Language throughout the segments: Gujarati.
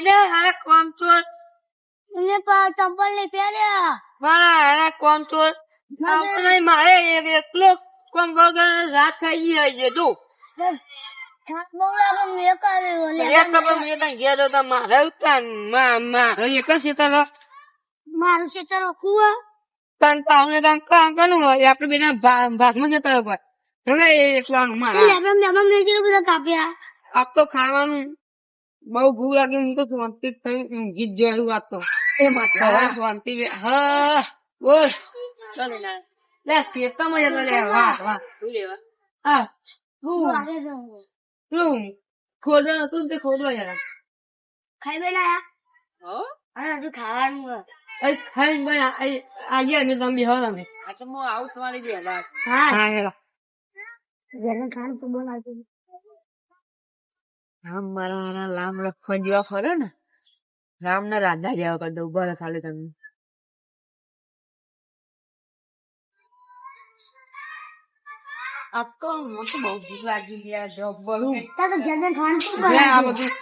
દે અરે કોમ ચોર એને ચંપલ ને પહેર્યા વાહ અરે કોમ ચોર આપણે મારે એક એકલો કોમ વગર રાત થઈ ગઈ છે તું હોય આપણે બેના ભાગમાં સીતર હોય. હવે એકલાનું મારા. લેબડા લેબડા બધા કાપ્યા. આપ તો ખાવાનું બહુ ભૂખ લાગી હું તો શાંતિ થઈ ઊંઘી જ જોયું વાત તો એ માતા શાંતિ હા બોલ. લે પેતા મજા તો લે વાહ વાહ. હા તું તું ખોડો તું તે. ખોડો યાર ખાઈ બેલા અરે હજુ ખાવાનું હે. એ ખાઈ બેલા આ- આજે અમે તમે હો તમે હા હા. હેલા. જેને ખાન તું બનાવજો. રામ મારા હારા રામ લખન જેવા ફરો ને રામ ના રાધા જેવા કરતા ઊભા રહે ખાલી તમે. આ મને બહુ ભૂખ લાગી છે જોબ બરું તારે જેને ખાવાનું શું લે આ બધું.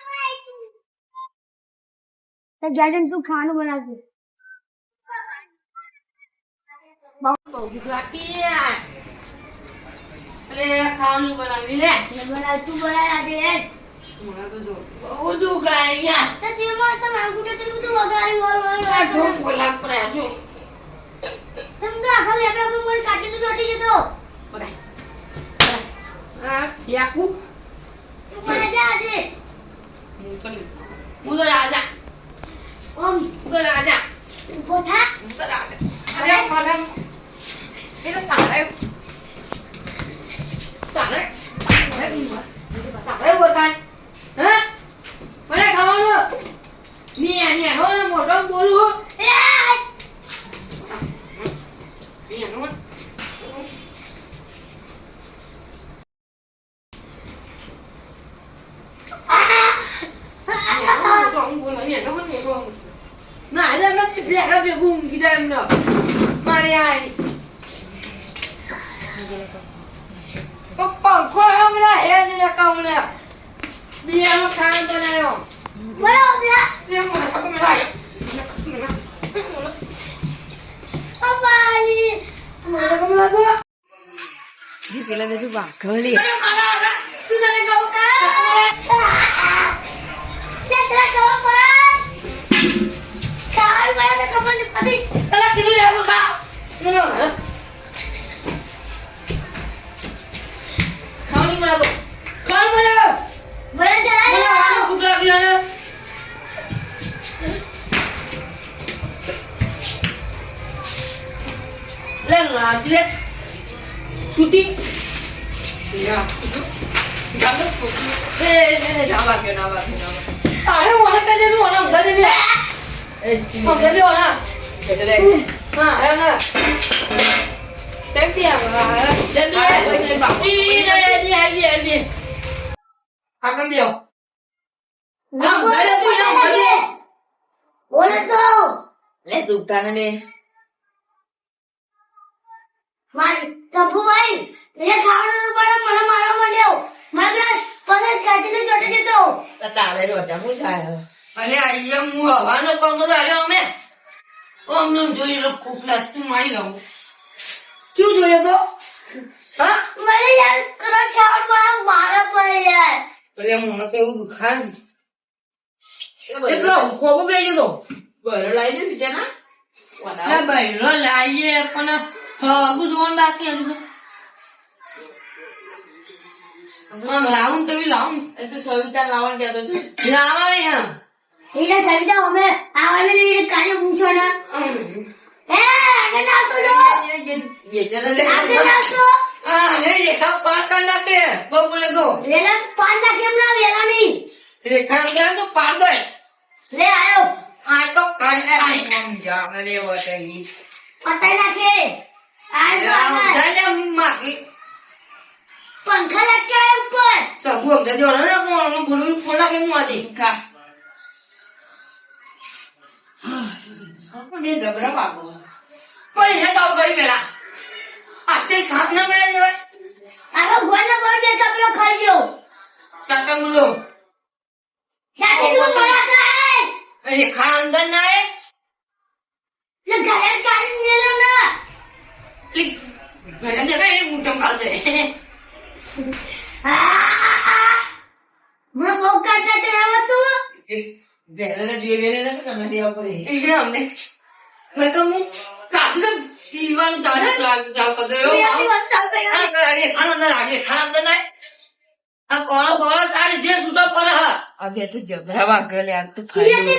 તો જેને શું ખાવાનું બનાવજો? બહુ ભૂખ લાગી એટલે ખાવાનું બનાવી લે. બનાવ તું બનાવી આજે રાજા રાજા તારે તારે તારે તારે બોલતા હે? મને ખાવાનું? ની ની હો મોટો બોલું એ ની. હો ના એટલે એમને ભેગા ભેગું ઊંઘી જાય એમને મારી આઈ પપ્પા કોઈ હમણાં હે ને કામને બિયાનો ખાન બનાવ્યો બોલો બેટા તે મને સકો મે લાય અપાલી મને સકો મે લાગો જી પેલા બધું વાઘળી અરે મારા આરા તું તને કહું લે તરા કહો લાગી લે છૂટી. યા ગાલો એ લે લે ના વાગ્યો ના વાગ્યો ના વાગ્યો અરે મને કહી દેલું મને ઉધા દે લે. એ સમજે લે ઓના. એટલે હા અરે ના તેમ પી આવા? લે બે ઈ લે બે બે બે આ કમ બેઓ નામ દે તું. લે તું તાને ને મારી તપુ ભાઈ એ ખાવાનું પડે મને મારવા માંડ્યો. મારા પદે કાચીને ચોટી દીધો. તારે હું થાય અરે અહીંયા હું હવાનો કોણ તો આવ્યો અમે. જોઈ લો કુકલા તું મારી લઉં. શું જોઈએ તો? હા? મને યાર કરો ખાવાનું મારા પડી જાય એટલે મને તો એવું દુખાય. ને એટલો ખોબો બેસી બરો લાવી દે બીજા ના બૈરો લાવીએ પણ હગું જોવાનું બાકી હતું તો. લાવું તો લાવું એ તું સવિતા લાવણ કહેતો હતો લાવા ને આમ એને સવિતા અમે આવવાને લઈને કાલે પૂછો ને. એ આગળ નાખતો જો આગળ નાખતો હા અરે રેખા પાર કરી નાખે બોલે તો વેલા પાન નાખે એમ ના વેલા નહીં. રેખા નાખે તો પાર દે લે આયો. આ તો કાઢી પતાઈ નાખે આયો આગળ. માગી પંખા લટકાય ઉપર. સબુ અમને જો ને કોણ બોલું ફોલા કેમ આદી ગભરા પાકો પણ એને તો કરી પેલા આતે ખાપ ના મળે જવાય આગળ ગોળને ગોળ બેસા પેલો ખાઈ ગયો. કાકા બોલો. રેખા અંદર ના એ ઘરે ના ઘરે જતા એને કાઢ દે મને બહુ કાઢતા ચડાવવા તું? જેને જીવીને નથી તમે દેવા પડે એટલે અમને મેં તો હું કાઢી તો પીવાનું ચાલુ ચાલુ ચાલુ કરી દઉં બે એવું દિવસ ચાલતા આ કરે રેખા અંદર આ રેખા અંદર ના. આ કોળો કોળો તારી જે છૂટો પડે હા. બે તો જબરા વાગલે આ તો પ્રિયાથી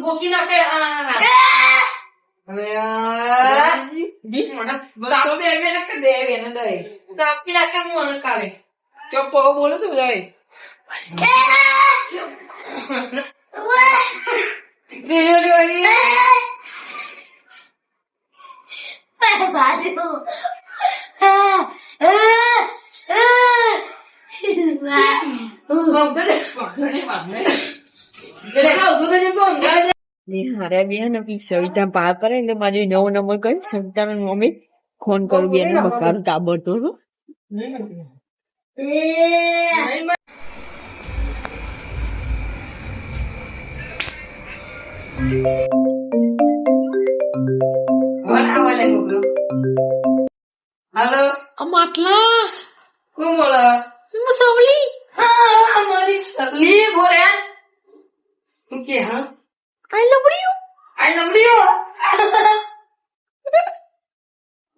ગોપી નાખે કાપી નાખે હું અને કાઢે ચપ્પો બોલો જાય એ, ઉએ, ડિલિવરી એ. એ, બાજુ. એ, એ, એ. હારે બે ને સવિતા પા કરે એટલે મારી નવો નંબર કરી સવિતા મમ્મી ફોન કરું બેન ને તાબડતો તાબડતોડ માટલા કોણ બોલો સવલી હા મારી સવલી બોલે તું કે હા? આઈ લબડ્યું આ લમડીઓ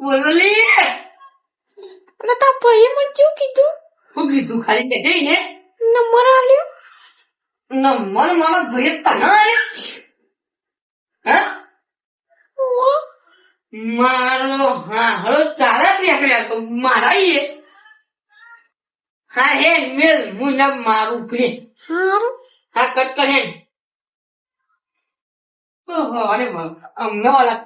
બોલલી અને તા ભાઈએ મને શું કીધું? શું કીધું? ખાલી કે જઈ ને. નંબર આલ્યો. નંબર મારા ભાઈ તને આલે હા? મારો હા હળો ચાલા નીકળ્યા તો મારા એ. હા હે મેલ હું ના મારું પ્લે હા કટ કરે ઓહો અરે બાપ અમને વાલા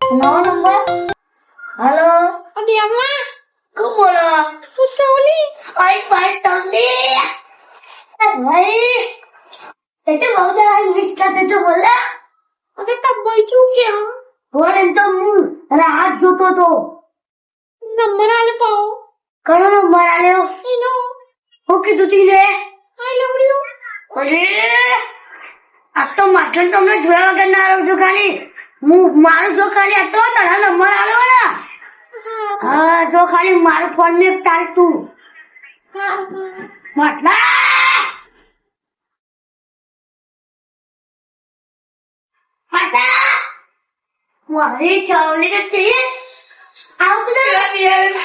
નવો નંબર હલો અને બોલો હું સવલી આઈ તમને એ ભાઈ તે તો બહુ દાડા મિસ કરતે તો બોલા અને તા ભાઈ શું કે બોલ એમ તો હું રાહ જોતો તો નંબર આલે પાઓ કનો નંબર આલ્યો. એનો? હું કીધું તીને આઈ લબડ્યું અરે આ તો માટન તમને જોયા વગર ના આવ્યો છું ખાલી. હું મારું જો ખાલી આ તો તારા નંબર આવ્યો ને હા. જો ખાલી મારો ફોન ને તાર તું. માટલા! મારી છાવલી તો તે આવતું નથી.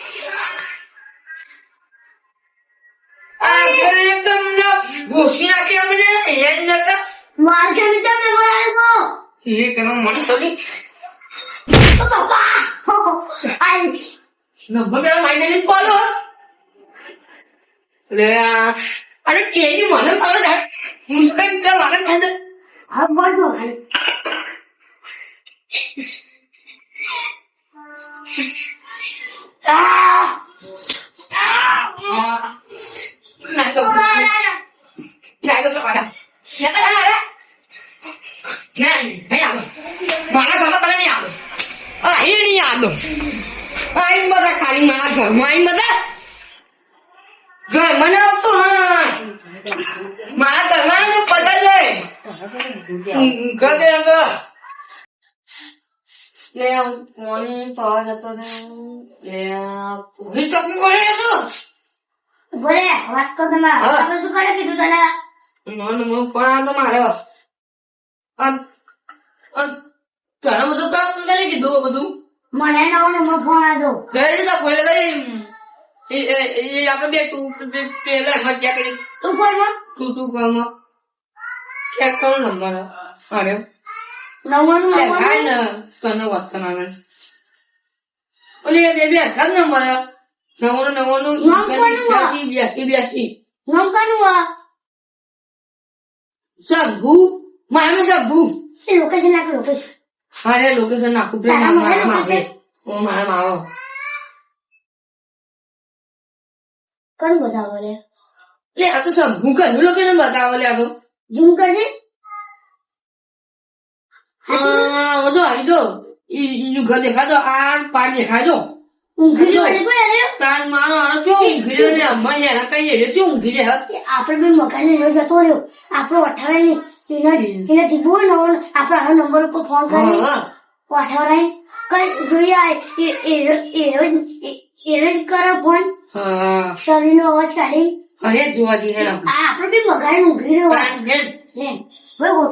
નકા મારી છાવલી તો મેં બોલાવ્યો એ કરો મને સડી ઓ બાપા આઈ નંબર પેલા મારી નાખી બોલો. લે અરે કેની મને મારો થાય હું તો કઈ પેલા મારે થાય આ ખાલી. આ ના તો જાય તો મારા યા તો હાલા ના નહીં આવો મારા ઘરમાં તને નહીં આવો આ એ નહીં આવો આઈ બધા ખાલી મારા ઘરમાં આઈ બધા ઘર મને આવતો હા મારા ઘરમાં તો બધા જાય ઘર દે ઘર લે મોની પાવર જતો રે લે કોઈ તક કોને હતો? બોલે વાત કર તમે હા. તમે શું કરે કીધું તને? નવો મો પણ તો મારે. આ આ ઘણા બધું કામ કરી કીધું બધું. મને નવો નંબર ફોન આવ્યો ગઈ રીતે ફોન કરી એ આપણે બે તું પેલા એમાં ચેક કરી. તું ફોનમાં તું તું કામ ચેક કરો નંબર અરે. નવ્વાણું નવ્વાણું ને તને વાત કરવાના ઓલી એ બે બે હજાર નંબર નવ્વાણું નવ્વાણું? બ્યાસી બ્યાસી બ્યાસી નામ કાનું આ સભુ મારે સભુ એ લોકેશન નાખ લોકેશન મારે લોકેશન નાખું મારા માવો કરું બતાવો લે? લે આ તો સભુ ઘરનું લોકેશન બતાવો લે આ તો ઝૂમ કરજે હા બધું આવી જો ઈનું ઘર દેખાજો આ પાડ દેખાજો ઊંઘી પડે કોઈ મારો આનો ચો ઊંઘી રહ્યો ને અમ્મા એના કઈ રહ્યો? છે ઊંઘી રહ્યો આપણે બે મકાન ને જતો રહ્યો. આપણો અઠાવે ને એના દીબો નવો આપણે નંબર ઉપર ફોન કરી. હા. અઠાવરાય કઈ જોઈએ એ એ એ એ કરે ફોન? હા. શરીરનો અવાજ કાઢી. અરે જોવા દઈએ હેલો આ આપણે બી મગાઈ ઊંઘી રહ્યો. લે લે. મને હું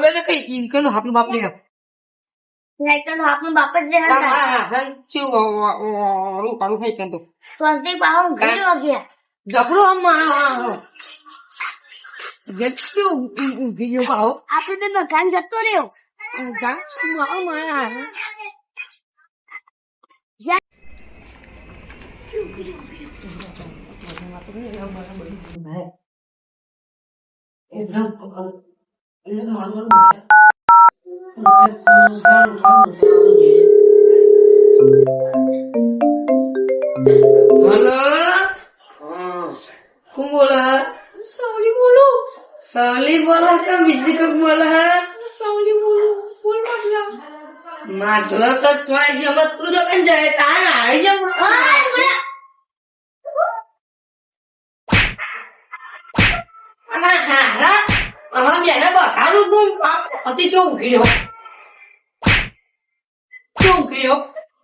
ને તમે કઈ ઇનકમ આપણું બાપ ને લાઈટર નો આપણો બાપ જ રહે હા હા ચીવ રૂ કાળું ખાઈ કંતો સ્વર્ગી બાવા ઊંઘી રહ્યો ગયા જબરો અમારો જેટલું ઊંઘી ગયો પાહો આપણે બે મકાન જતો રહ્યો જા મારો મારા હેલો કોણ બોલે સાવલી બોલો સાવલી બોલે કે બીજી કોક બોલે હે સાવલી બોલો બોલ માટલા માટલો તો ચોઈ ગયો બસ તું જો કન જાય તાર આવી જા હા હા હા બેને બતાડું તું અતિ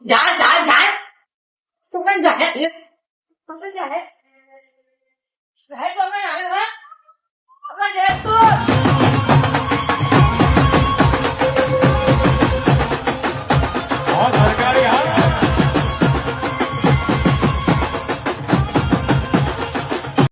જા જા જા તું કન જાય જાય સાહેબ અમે આવ્યો અમે જાય તો